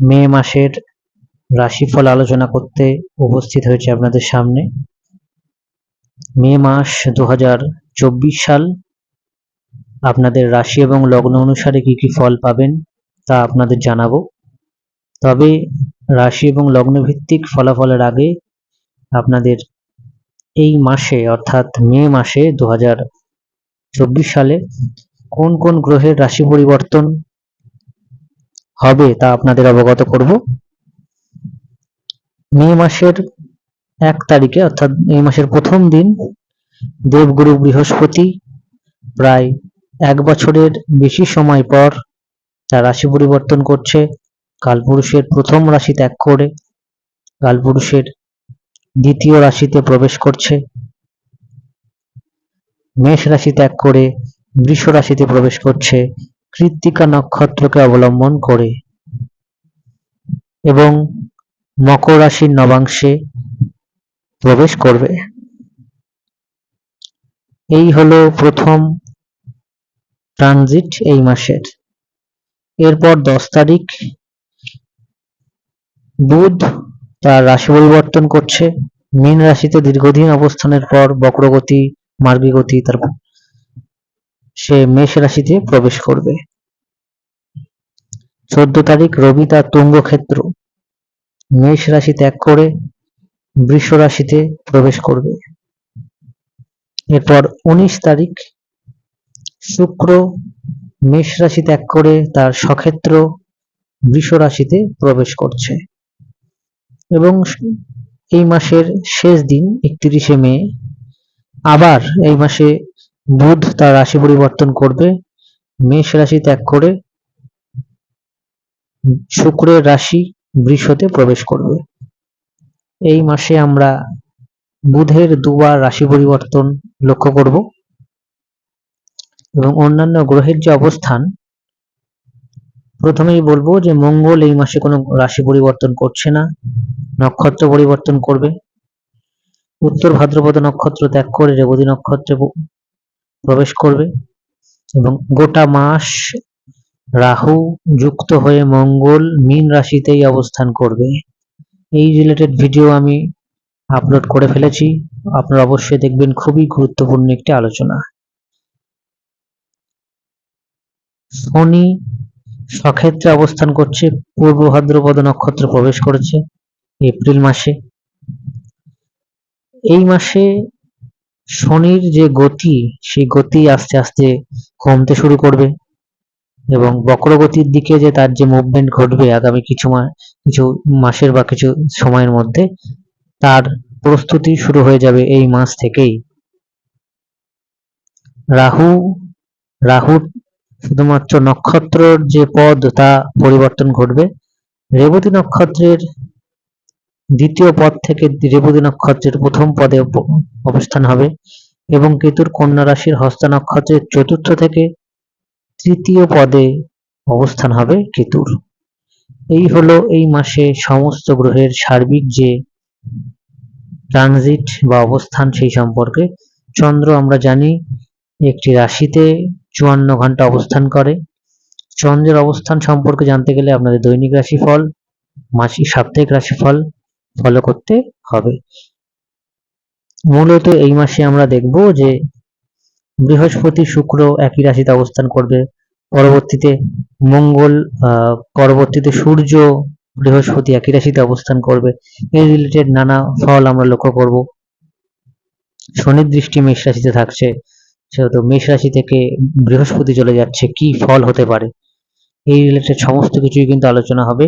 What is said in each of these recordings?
মে মাসের রাশিফল আলোচনা করতে উপস্থিত হয়েছে আপনাদের সামনে। মে মাস দু হাজার চব্বিশ সাল, আপনাদের রাশি এবং লগ্ন অনুসারে কি কি ফল পাবেন তা আপনাদের জানাব। তবে রাশি এবং লগ্ন ভিত্তিক ফলাফলের আগে আপনাদের এই মাসে, অর্থাৎ মে মাসে দু হাজার চব্বিশ সালে কোন কোন গ্রহের রাশি পরিবর্তন হবে তা আপনাদের অবগত করব। মে মাসের এক তারিখে, অর্থাৎ মে মাসের প্রথম দিন, দেবগুরু বৃহস্পতি প্রায় এক বছরের বেশি সময় পর তার রাশি পরিবর্তন করছে। কালপুরুষের প্রথম রাশি ত্যাগ করে, কালপুরুষের দ্বিতীয় রাশিতে প্রবেশ করছে। মেষ রাশি ত্যাগ করে, বৃষ রাশিতে প্রবেশ করছে। কৃত্তিকা নক্ষত্রকে অবলম্বন করে এবং মকর রাশির নবাংশে প্রবেশ করবে। এই হলো প্রথম ট্রানজিট এই মাসের। এরপর দশ তারিখ, বুধ তার রাশি পরিবর্তন করছে। মীন রাশিতে দীর্ঘদিন অবস্থানের পর বক্রগতি মার্গী গতি তার সে মেষ রাশিতে প্রবেশ করবে। চোদ্দ তারিখ রবি তার তুঙ্গ ক্ষেত্র মেষ রাশি ত্যাগ করে বৃষ রাশিতে প্রবেশ করবে। এরপর উনিশ তারিখ শুক্র মেষ রাশি ত্যাগ করে তার সক্ষেত্র বৃষ রাশিতে প্রবেশ করছে। এবং এই মাসের শেষ দিন একত্রিশে মে। আবার এই মাসে বুধ তার রাশি পরিবর্তন করবে। মেষ রাশি ত্যাগ করে শুক্রের রাশি বৃষতে প্রবেশ করবে। এই মাসে আমরা বুধের দুবার রাশি পরিবর্তন লক্ষ্য করব এবং অন্যান্য গ্রহের যে অবস্থান, প্রথমেই বলব যে মঙ্গল এই মাসে কোনো রাশি পরিবর্তন করছে না, নক্ষত্র পরিবর্তন করবে। উত্তর ভাদ্রপদ নক্ষত্র ত্যাগ করে রেবতী নক্ষত্রে প্রবেশ করবে এবং গোটা মাস রাহু যুক্ত হয়ে মঙ্গল, মীন রাশিতেই অবস্থান করবে। এই রিলেটেড ভিডিও আমি আপলোড করে ফেলেছি। আপনারা অবশ্যই দেখবেন, খুবই গুরুত্বপূর্ণ একটি আলোচনা। শনি সক্ষেত্রে অবস্থান করছে, পূর্ব ভাদ্রপদ নক্ষত্র প্রবেশ করেছে, এপ্রিল মাসে। এই মাসে শনির যে গতি, সেই গতি আস্তে আস্তে কমতে শুরু করবে এবং বক্রগতির দিকে যে তার যে মুভমেন্ট ঘটবে আগামী কিছু কিছু মাসের বা কিছু সময়ের মধ্যে, তার প্রস্তুতি শুরু হয়ে যাবে এই মাস থেকেই। রাহু রাহু শুধুমাত্র নক্ষত্রর যে পদ, তা পরিবর্তন ঘটবে। রেবতী নক্ষত্রের দ্বিতীয় পদ থেকে রেবতী নক্ষত্রের প্রথম পদে অবস্থান হবে এবং কেতুর কন্যা রাশির হস্তা নক্ষত্রের চতুর্থ থেকে তৃতীয় পদে অবস্থান হবে কেতুর। এই হলো এই মাসে সমস্ত গ্রহের সার্বিক যে ট্রানজিট বা অবস্থান সেই সম্পর্কে। চন্দ্র আমরা জানি একটি রাশিতে চুয়ান্ন ঘণ্টা অবস্থান করে। চন্দ্রের অবস্থান সম্পর্কে জানতে গেলে আপনাদের দৈনিক রাশিফল, মাসিক সাপ্তাহিক রাশিফল ফলো করতে হবে। মূলত এই মাসে আমরা দেখব যে বৃহস্পতি শুক্র একই রাশিতে অবস্থান করবে। পরবর্তীতে মঙ্গল পরবর্তীতে সূর্য বৃহস্পতি একই রাশিতে অবস্থান করবে। এই রিলেটেড নানা ফল আমরা লক্ষ্য করব। শনির দৃষ্টি মেষ রাশিতে থাকছে, সেহেতু মেষ রাশি থেকে বৃহস্পতি চলে যাচ্ছে, কি ফল হতে পারে? এই রিলেটেড সমস্ত কিছুই কিন্তু আলোচনা হবে।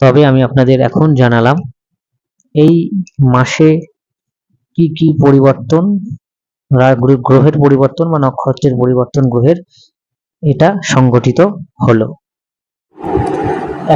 তবে আমি আপনাদের এখন জানালাম এই মাসে কি কি পরিবর্তন? গ্রহের পরিবর্তন বা নক্ষত্রের পরিবর্তন গ্রহের এটা সংগঠিত হলো।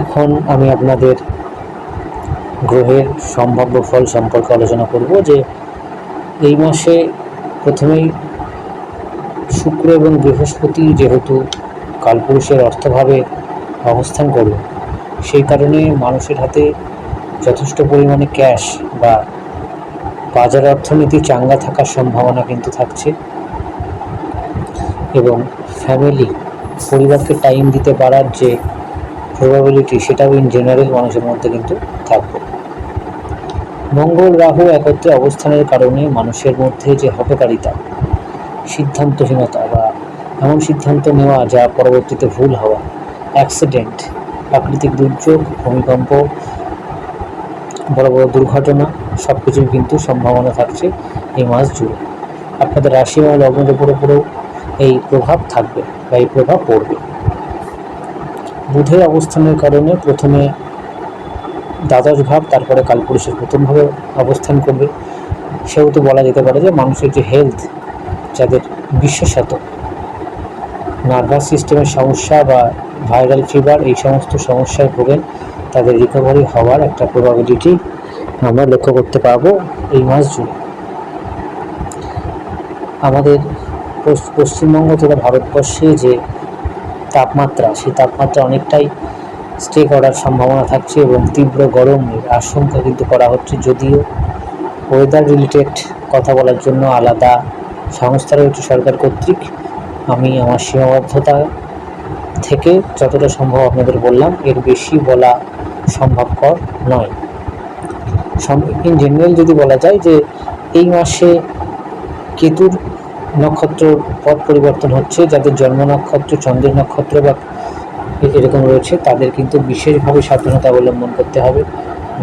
এখন আমি আপনাদের গ্রহের সম্ভাব্য ফল সম্পর্কে আলোচনা করব যে এই মাসে প্রথমেই শুক্র এবং বৃহস্পতি যেহেতু কালপুরুষের অর্থভাবে অবস্থান করবে, সেই কারণে মানুষের হাতে যথেষ্ট পরিমাণে ক্যাশ বা বাজার অর্থনীতি চাঙ্গা থাকার সম্ভাবনা কিন্তু থাকছে এবং ফ্যামিলি পরিবারকে টাইম দিতে পারার যে প্রবাবিলিটি সেটাও ইন জেনারেল মানুষের মধ্যে কিন্তু থাকবে। মঙ্গল রাহু একত্রে অবস্থানের কারণে মানুষের মধ্যে যে হটকারিতা সিদ্ধান্তহীনতা বা এমন সিদ্ধান্ত নেওয়া যা পরবর্তীতে ভুল হওয়া অ্যাক্সিডেন্ট প্রাকৃতিক দুর্যোগ, ভূমিকম্প বড় বড় দুর্ঘটনা সব কিছুর কিন্তু সম্ভাবনা থাকছে এই মাস জুড়ে। আপনাদের রাশি এবং লগ্নের উপর উপরেও এই প্রভাব থাকবে বা এই প্রভাব পড়বে। বুধের অবস্থানের কারণে প্রথমে দ্বাদশ ভাব, তারপরে কালপুরুষের প্রথমভাবে অবস্থান করবে। সেহেতু বলা যেতে পারে যে মানুষের যে হেলথ যাদের বিশেষত নার্ভাস সিস্টেমের সমস্যা বা ভাইরাল ফিভার এই সমস্ত সমস্যায় ভোগেন। তাদের রিকভারি হওয়ার একটা প্রবাবিলিটি আমরা লক্ষ্য করতে পারব এই মাস জুড়ে আমাদের পশ্চ- পশ্চিমবঙ্গ তথা ভারতবর্ষে যে তাপমাত্রা, সেই তাপমাত্রা অনেকটাই স্টে করার সম্ভাবনা থাকছে এবং তীব্র গরমের আশঙ্কা কিন্তু করা হচ্ছে। যদিও ওয়েদার রিলেটেড কথা বলার জন্য আলাদা সংস্থা রয়েছে সরকার কর্তৃক। আমি আমার সীমাবদ্ধতা থেকে যতটা সম্ভব আপনাদের বললাম, এর বেশি বলা সম্ভবকর নয়। ইন জেনারেল যদি বলা যায় যে এই মাসে কেতুর নক্ষত্র পথ পরিবর্তন হচ্ছে, যাদের জন্ম নক্ষত্র, চন্দ্রের নক্ষত্র বা এরকম রয়েছে, তাদের কিন্তু বিশেষভাবে সাবধানতা অবলম্বন করতে হবে।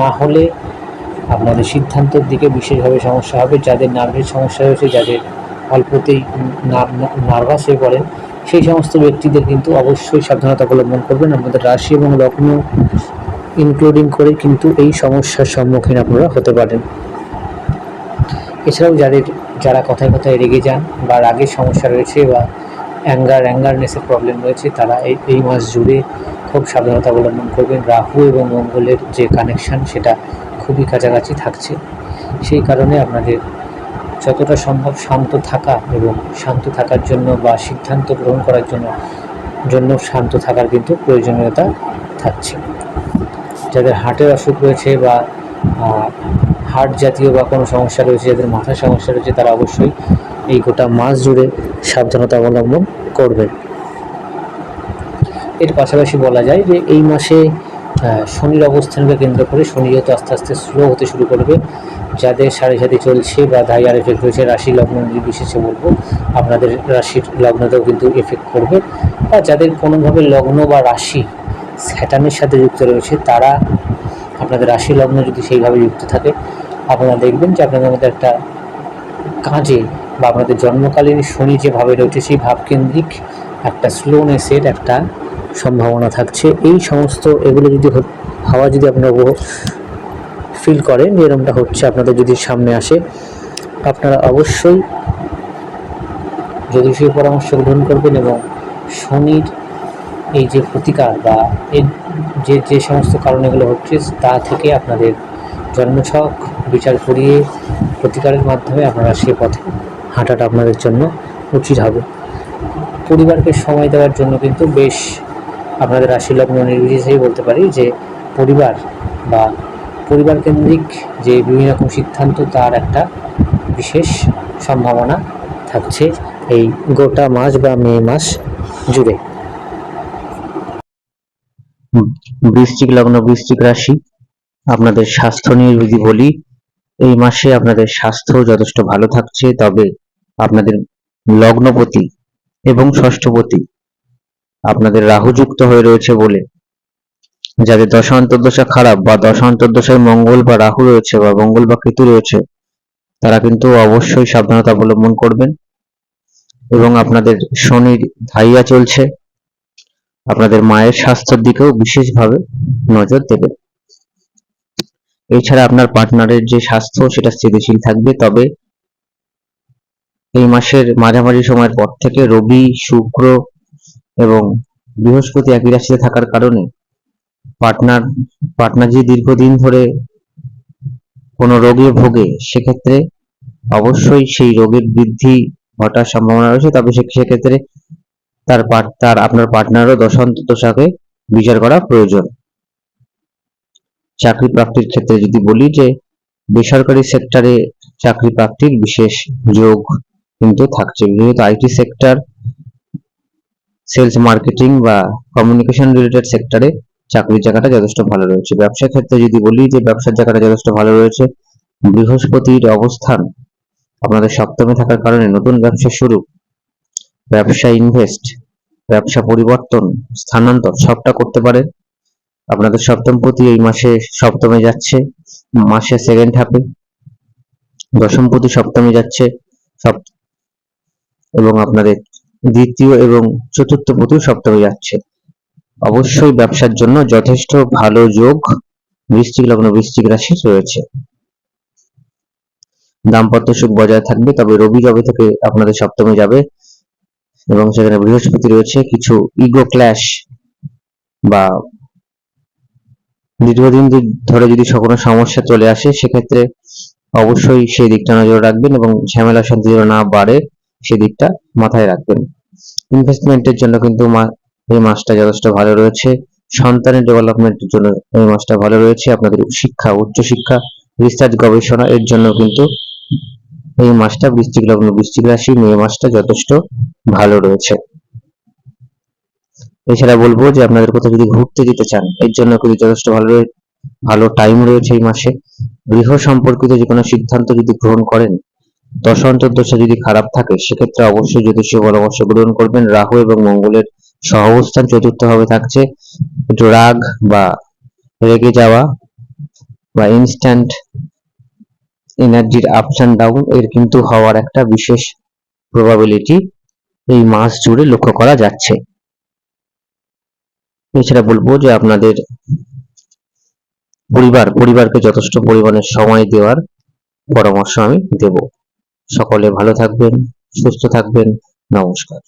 না হলে আপনাদের সিদ্ধান্তের দিকে বিশেষভাবে সমস্যা হবে। যাদের নার্ভের সমস্যা রয়েছে, যাদের অল্পতেই নার্ভাস হয়ে পড়েন, সেই সমস্ত ব্যক্তিদের কিন্তু অবশ্যই সাবধানতা অবলম্বন করবেন। আপনাদের রাশি এবং লগ্ন ইনক্লুডিং করে কিন্তু এই সমস্যার সম্মুখীন আপনারা হতে পারেন। এছাড়াও যাদের, যারা কথায় কথায় রেগে যান বা রাগের সমস্যা রয়েছে বা অ্যাঙ্গার অ্যাঙ্গারনেসের প্রবলেম রয়েছে, তারা এই এই মাস জুড়ে খুব সাবধানতা অবলম্বন করবেন। রাহু এবং মঙ্গলের যে কানেকশান সেটা খুবই কাছাকাছি থাকছে। সেই কারণে আপনাদের যতটা সম্ভব শান্ত থাকা এবং শান্ত থাকার জন্য বা সিদ্ধান্ত গ্রহণ করার জন্য জন্য শান্ত থাকার কিন্তু প্রয়োজনীয়তা থাকছে। যাদের হার্টের অসুখ রয়েছে বা হার্ট জাতীয় বা কোনো সমস্যা রয়েছে, যাদের মাথার সমস্যা রয়েছে, তারা অবশ্যই এই গোটা মাস জুড়ে সাবধানতা অবলম্বন করবেন। এর পাশাপাশি বলা যায় যে এই মাসে শনির অবস্থানকে কেন্দ্র করে শনি যেহেতু আস্তে আস্তে স্লো হতে শুরু করবে, যাদের সাড়ে সাথে চলছে বা ধাইয়ার এফেক্ট রয়েছে, রাশি লগ্ন নির্বিশেষে বলব, আপনাদের রাশির লগ্নতেও কিন্তু এফেক্ট করবে। বা যাদের কোনোভাবে লগ্ন বা রাশি স্যাটানের সাথে যুক্ত রয়েছে, তারা আপনাদের রাশি লগ্ন যদি সেইভাবে যুক্ত থাকে, আপনারা দেখবেন যে আপনাদের মধ্যে একটা কাজে বা আপনাদের জন্মকালীন শনি যেভাবে রয়েছে, সেই ভাবকেন্দ্রিক একটা স্লোনেসের একটা সম্ভাবনা থাকছে। এই সমস্ত এগুলো যদি হাওয়া যদি আপনারা ফিল করেন যে এরকমটা হচ্ছে আপনাদের যদি সামনে আসে, আপনারা অবশ্যই যদি জ্যোতিষীয় পরামর্শ গ্রহণ করবেন এবং শনির এই যে প্রতিকার বা এর যে যে সমস্ত কারণ এগুলো হচ্ছে, তা থেকে আপনাদের জন্মছক, বিচার করিয়ে প্রতিকারের মাধ্যমে আপনারা সে পথে হাঁটাটা আপনাদের জন্য উচিত হবে। পরিবারকে সময় দেওয়ার জন্য কিন্তু বেশ আপনাদের রাশি লগ্ন নির্বিশেষেই বলতে পারি যে, পরিবার বা পরিবার কেন্দ্রিক যে বিভিন্ন রকম সিদ্ধান্ত, তার একটা বিশেষ সম্ভাবনা থাকছে এই গোটা মাস বা মে মাস জুড়ে। বৃশ্চিক লগ্ন, বৃশ্চিক রাশি, আপনাদের স্বাস্থ্য নিয়ে যদি বলি, এই মাসে আপনাদের স্বাস্থ্য যথেষ্ট ভালো থাকছে, তবে আপনাদের লগ্নপতি এবং ষষ্ঠপতি আপনাদের রাহুযুক্ত হয়ে রয়েছে বলে যাদের দশা অন্তর্দশা খারাপ বা দশা অন্তর্দশায় মঙ্গল বা রাহু রয়েছে বা মঙ্গল বা কেতু রয়েছে, তারা কিন্তু অবশ্যই সাবধানতা অবলম্বন করবেন এবং আপনাদের শনির ধাইয়া চলছে। আপনাদের মায়ের স্বাস্থ্যের দিকেও বিশেষভাবে নজর দেবেন। এছাড়া আপনার পার্টনারের যে স্বাস্থ্য, সেটা স্থিতিশীল থাকবে, তবে এই মাসের মাঝামাঝি সময়ের পর থেকে রবি, শুক্র এবং বৃহস্পতি একই রাশিতে থাকার কারণে পার্টনার পার্টনার যে দীর্ঘদিন ধরে কোনো রোগে ভোগে, সেক্ষেত্রে অবশ্যই সেই রোগের বৃদ্ধি ঘটার সম্ভাবনা রয়েছে, তবে সেক্ষেত্রে তার তার আপনার পার্টনারও দশান্তদশাকে বিচার করা প্রয়োজন। চাকরি প্রাপ্তির ক্ষেত্রে যদি বলি যে, বেসরকারি সেক্টরে চাকরি প্রাপ্তির বিশেষ যোগ কিন্তু থাকছে। যেহেতু আইটি সেক্টর সেলস মার্কেটিং বা কমিউনিকেশন রিলেটেড সেক্টরে চাকরির জায়গাটা যথেষ্ট ভালো রয়েছে। ব্যবসার ক্ষেত্রে যদি বলি যে, ব্যবসার জায়গাটা যথেষ্ট ভালো রয়েছে। বৃহস্পতির অবস্থান আপনাদের সপ্তমে থাকার কারণে নতুন ব্যবসা শুরু। ব্যবসা ইনভেস্ট ব্যবসা পরিবর্তন, স্থানান্তর সবটা করতে পারেন আপনাদের সপ্তমপতি এই মাসে সপ্তমে যাচ্ছে, মাসে সেকেন্ড হাফে দশমপতি সপ্তমে যাচ্ছে এবং আপনাদের দ্বিতীয় এবং চতুর্থ পতিও সপ্তমে যাচ্ছে। অবশ্যই ব্যবসার জন্য যথেষ্ট ভালো যোগ বৃশ্চিক লগ্ন বৃশ্চিক রাশি রয়েছে। দাম্পত্য সুখ বজায় থাকবে, তবে রবি যবে থেকে আপনাদের সপ্তমে যাবে। এবং সেখানে বৃহস্পতি রয়েছে কিছু ইগো ক্ল্যাশ বা দীর্ঘদিন ধরে যদি কোনো সমস্যা চলে আসে, সেক্ষেত্রে অবশ্যই সেই দিকটা নজর রাখবেন এবং ঝামেলা শান্তি যেন না বাড়ে সেদিকটা মাথায় রাখবেন। ইনভেস্টমেন্টের জন্য কিন্তু এই মাসটা যথেষ্ট ভালো রয়েছে। সন্তানের ডেভেলপমেন্টের জন্য এই মাসটা ভালো রয়েছে। আপনাদের শিক্ষা, উচ্চশিক্ষা রিসার্চ গবেষণা এর জন্য কিন্তু এই মাসটা বৃশ্চিক লগ্ন বৃশ্চিক রাশি মে মাসটা যথেষ্ট ভালো রয়েছে। এছাড়া বলব যে আপনাদের কোথাও যদি ঘুরতে যেতে চান, এর জন্য কিন্তু যথেষ্ট ভালো ভালো টাইম রয়েছে এই মাসে। গৃহ সম্পর্কিত যে কোনো সিদ্ধান্ত যদি গ্রহণ করেন, দশা অন্তর্দশা যদি খারাপ থাকে, সেক্ষেত্রে অবশ্যই জ্যোতিষীয় পরামর্শ গ্রহণ করবেন। রাহু এবং মঙ্গলের সহাবস্থান চতুর্থ ভাবে থাকছে। একটু রাগ বা রেগে যাওয়া বা ইনস্ট্যান্ট এনার্জির আপস অ্যান্ড ডাউন এর কিন্তু হওয়ার একটা বিশেষ প্রবাবিলিটি এই মাস জুড়ে লক্ষ্য করা যাচ্ছে। এছাড়া বলব যে আপনাদের পরিবার, পরিবারকে যথেষ্ট পরিমাণে সময় দেওয়ার পরামর্শ আমি দেব। সকলে ভালো থাকবেন, সুস্থ থাকবেন। নমস্কার।